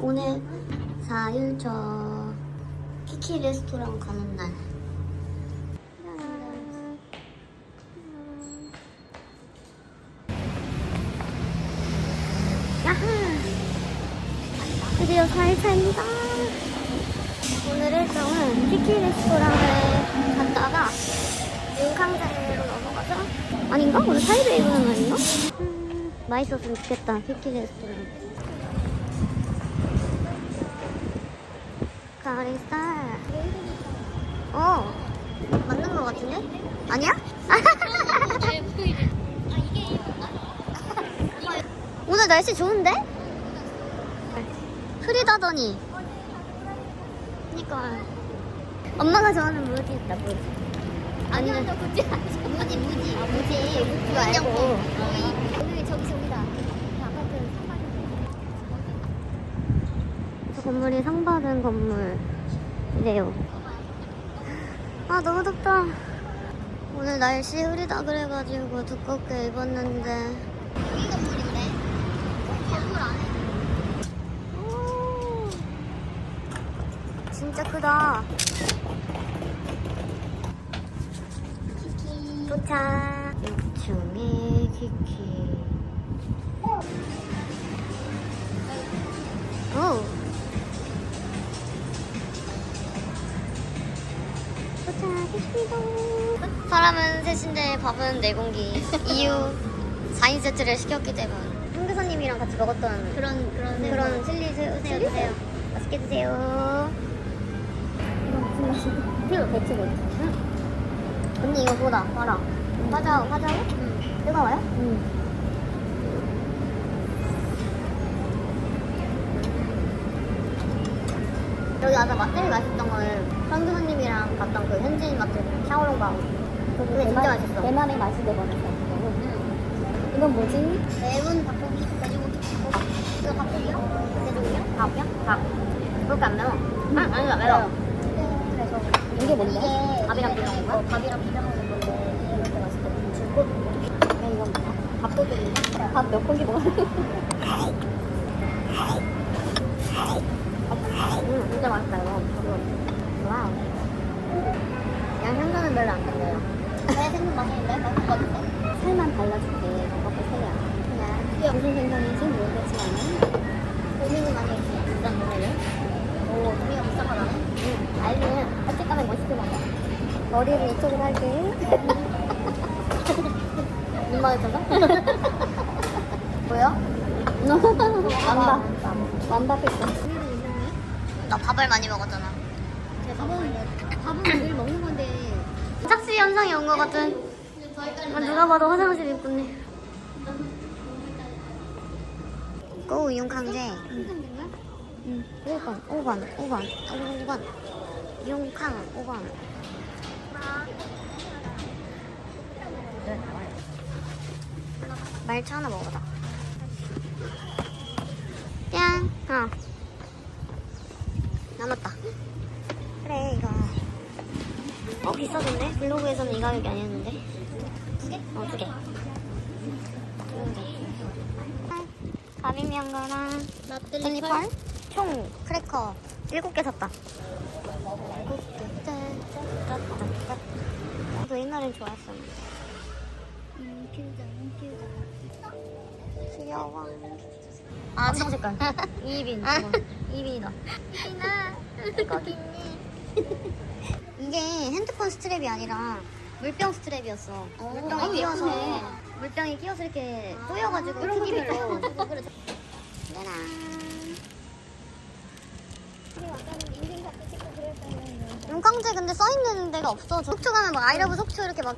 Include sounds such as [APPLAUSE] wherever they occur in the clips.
오늘 4일차 키키 레스토랑 가는 날. 야하! 드디어 4일차입니다. 오늘 일정은 키키 레스토랑을 갔다가 윤캉제로 넘어가서 아닌가? 오늘 타이베이 가는 날인가? 음, 맛있었으면 좋겠다 키키 레스토랑 가리스타 어 맞는 거 같은데? 아니야? [LAUGHS] 오늘 날씨 좋은데? 흐리다더니. 그니까. 엄마가 좋아하는 무지 있다 무지. 아니 무지 무지 무지. 아 무지. 무지. 말고. 여기 저기 저기다 그 아파트 저 건물이 상 받은 건물이래요. 아 너무 덥다. 오늘 날씨 흐리다 그래가지고 두껍게 입었는데. 여기 건물인데 건물 안에 오, 진짜 크다. 도착. 6층에 키키. 오 도착했습니다. 사람은 셋인데 밥은 네 공기. [LAUGHS] 이유 4인 세트를 시켰기 때문. 홍교사님이랑 같이 먹었던 그런 그런 그런 칠리 새우 새우 드세요. 맛있게 드세요. 이거 무슨 맛이야? 이거 배추거든 언니 이거 보다 봐라. 화자 화자요? 응 뜨거워요? 응 여기 아까 맛제일 맛있던 거는 현규사님이랑 갔던 그 현지인 마트 샤오롱바오 그게 진짜 맛있어 대만의 맛이 돼버렸어. 응. 이건 뭐지? 매운 닭고기, 돼지고기, 닭고기. 이거 닭고기요? 돼지고기요? 밥이요? 밥. 그렇게 안 매워? 응, 아니, 매워. 그래서 이게 뭔데? 이게 밥이랑 비벼 먹는 거? 밥이랑 비벼 먹는 건데 이게 이렇게. 줄곧 야, 이건 뭐야? 밥도둑인가? 밥몇 공기 먹어? 음, [LAUGHS] 진짜 맛있다 이거. 이거. 와우. 양향전은 별로 안 달려요. 내 생각 맛있는데? 맛있을 것 같은데? 살만 발라줄게. 저것도 살이야. 그냥 무슨 생선인지 모르겠지만. 고민이 많이 했지. 노래를. 오, 종이가 비싼 거 나네? 응. 알면 어쨌거나 멋있게 먹어. 머리를 이쪽으로 할게. [LAUGHS] 눈 마주쳐서? 보여? 완밥. 완밥 했어. 나 밥을 많이 먹었잖아. 밥은, 밥은 늘 먹는 건데. 착시 현상이 온 것 같은. 아, 누가 봐도 화장실 입구네. 고 용캉제. 응. 5번, 5번, 5번, 5번. 용캉 5번. 말차 하나 먹어봐. 짠. 어. 남았다. 그래 이거. 어 비싸던데? 가격이 아니었는데. 두 개? 어 두 개. 두 개. 가비면거랑 젤리펄 총 크래커 일곱 개 샀다. 나도 옛날엔 좋아했었는데. 음, 키우자, 키우자. 귀여워. 아, 청 색깔. [LAUGHS] 이빈. 아. 이빈이다. 이나 거기 있니? 이게 핸드폰 스트랩이 아니라 물병 스트랩이었어. 물병에 아, 끼워서 예쁘네. 물병에 끼워서 이렇게 조여가지고 그런 것도 크기별로. [LAUGHS] 그래. 짜란. 용광제 근데 써있는 데가 없어. 속초 가면 막 아이러브 속초 이렇게 막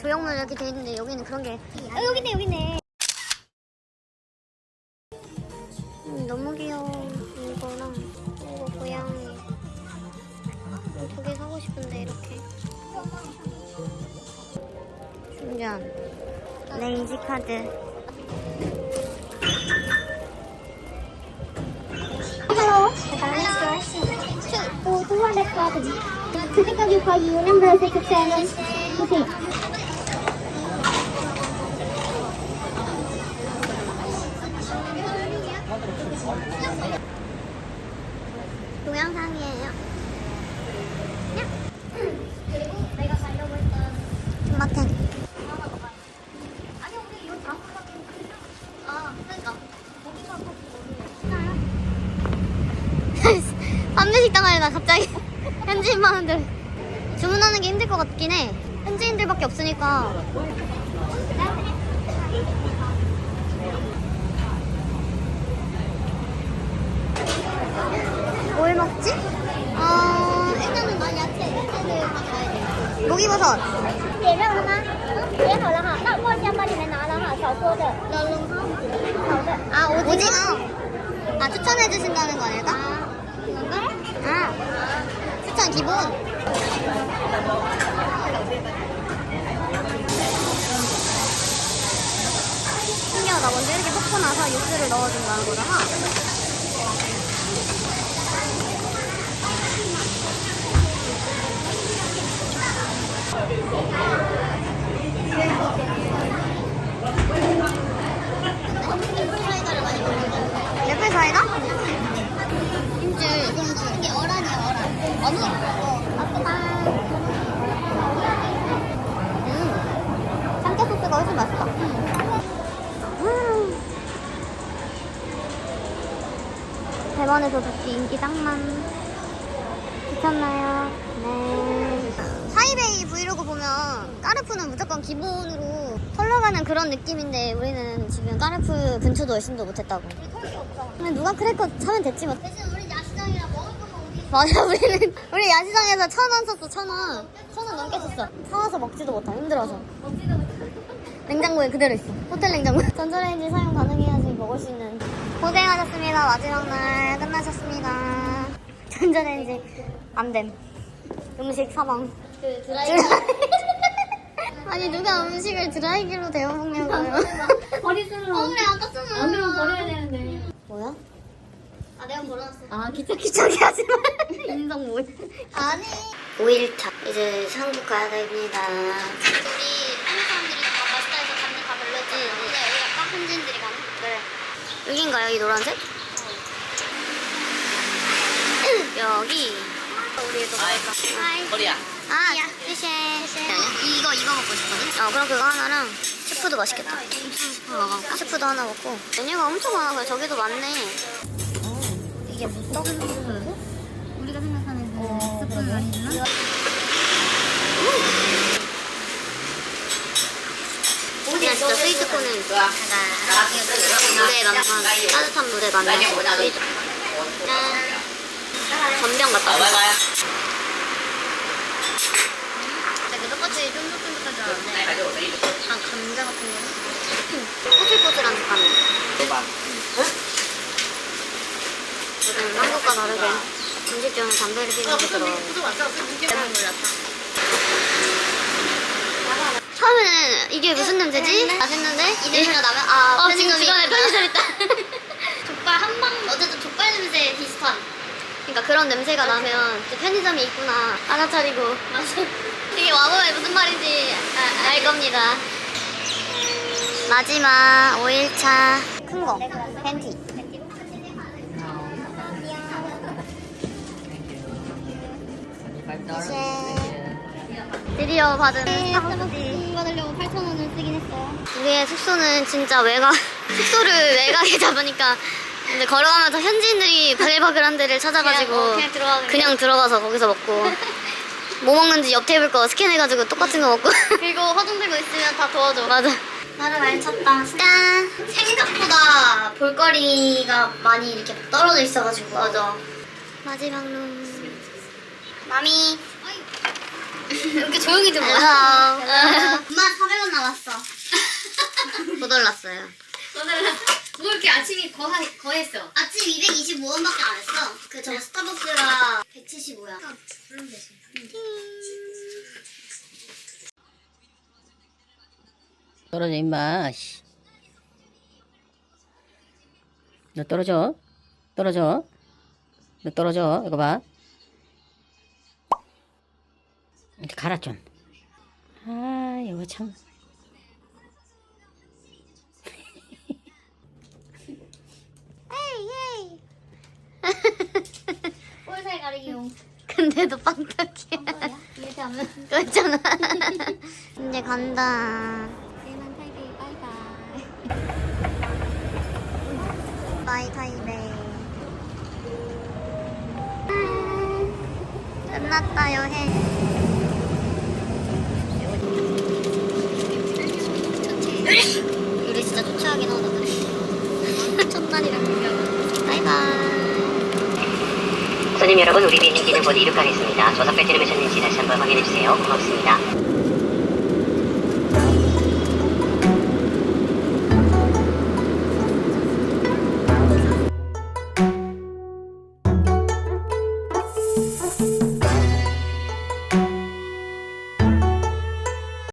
조형물 이렇게 돼 있는데 여기는 그런 게. 어, 여기 있네, 여기 있네. 음, 너무 귀여워. 이거랑 이거 고양이. 두 개 사고 싶은데 이렇게. 충전. 레이지 카드. Hello, the store. Oh, 200 property. Think I'll call you number 67. Okay. 동영상이에요. 그리고 내가 가려고 했던 금마탱. 아니 우리 이거 다음 거밖에 아 그러니까 거기서 판매 식당 하려다 갑자기 [LAUGHS] 현지인만들 주문하는 게 힘들 것 같긴 해. 현지인들밖에 없으니까. 뭘 먹지? 어, 일단은 난 야채 야채를 가져와야 돼 목이버섯. 点肉了吗？嗯，点好了哈。那墨香帮你们拿了哈，少说的。好的。 아, 오징어. 아, 추천해 주신다는 거 아닐까? 아, 추천 기본. 신기하다. 먼저 이렇게 섞고 나서 육수를 넣어준다는 거잖아. 레플 사이다? 힘줄. 이게 어란이야, 어란. 어묵. 아프다. 음. 참깨 소스가 훨씬 맛있다. 음. 대만에서 듣기 인기 짱만. 미쳤나요? 네. 타이베이 브이로그 보면 까르푸는 무조건 기본으로 털러 가는 그런 느낌인데 우리는 지금 까르푸 근처도 열심도 못했다고. 근데 누가 크래커 사면 됐지 뭐. 대신 우리 야시장이라 먹을 거만 우리 맞아 우리는 우리 야시장에서 천 원 썼어 천 원. 천 원 넘게 썼어. 사와서 먹지도 못하 힘들어서. 먹지도 못해 냉장고에 그대로 있어. 호텔 냉장고. 전자레인지 사용 가능해야지 먹을 수 있는. 고생하셨습니다. 마지막 날 끝나셨습니다. 전자레인지 안 됨. 음식 사망. 그 드라이브 [LAUGHS] 아니 누가 음식을 드라이기로 데워 먹냐고요. [LAUGHS] 버리수를 어, 그래, 아깝잖아 안 그러면 버려야 되는데 뭐야? 아 내가 버려놨어 아 기차 기차기 하지 마. [LAUGHS] 인성 뭐야? 아니 5일차 이제 한국 가야 됩니다. 우리 한국 사람들이 다 맛있다 해서 가는 다 별로지 근데 여기가 딱 현지인들이 가는 그래. 여긴가요? 이 노란색? 여기 우리도 하이 거리야. 아 주세 네. 이거 이거 먹고 싶거든? 어 그럼 그거 하나랑 스프도 맛있겠다 먹어볼까? 스프도 하나 먹고 메뉴가 엄청 많아 그래 저기도 많네 어, 이게 뭐 무떡인 우리가 생각하는 그 어. 스프 맛있나? 스위트 코는 하나. 물에 많던 따뜻한 물에 만든 스위트. 짠. 전병 같다. 되게 아, 똑같이 쫀득쫀득한 줄 알았는데 약간 감자 같은 거는 꼬슬꼬슬한 식감이 요즘 한국과 다르게 음식점에 담배를 피우는 게 들어와요 잘못 몰랐다 처음에는 이게 무슨 냄새지? 맛있는데 이 냄새가 나면 아 어, 지금 있구나. 편의점 있다. [LAUGHS] 족발 한방 어쨌든 족발 냄새 비슷한. 그러니까 그런 냄새가 나면 이제 편의점이 있구나. 알아차리고. 맞아. 이게 와보면 무슨 말인지 아- 알 겁니다. 마지막 5일차. 큰 거. 팬티. 드디어 받은 스타벅스 받으려고 8,000원을 쓰긴 했어요. 우리의 숙소는 진짜 외곽 [LAUGHS] 숙소를 외곽에 [LAUGHS] 잡으니까 근데 걸어가면서 현지인들이 바글바글한 데를 찾아가지고 그냥, 어, 그냥 들어가는 그냥 들어가서 거기서 먹고 [LAUGHS] 뭐 먹는지 옆 테이블 거 스캔해가지고 똑같은 거 먹고. 그리고 화장 들고 있으면 다 도와줘. 맞아. 나를 많이 쳤다. 짠! 생각보다 볼거리가 많이 이렇게 떨어져 있어가지고. 맞아. 마지막 룸. 마미 이렇게 조용히 좀 헬로 엄마 400원 남았어. 못 올랐어요. 뭐 이렇게 아침이 거, 거했어. 아침 225원밖에 안 했어. 그저 스타벅스가 175야. 부르면 되지 떨어져 임마. 씨. 너 떨어져? 떨어져? 너 떨어져? 이거 봐 이렇게 아, 이거 참. [LAUGHS] 근데도 빵떡이야. [LAUGHS] 그렇잖아. [LAUGHS] 이제 간다. 바이 타이베. 끝났다 여행. 바이바이. 손님 여러분, 우리 비행기는 곧 이륙하겠습니다. 조석 배지를 매셨는지 다시 한번 확인해주세요. 고맙습니다.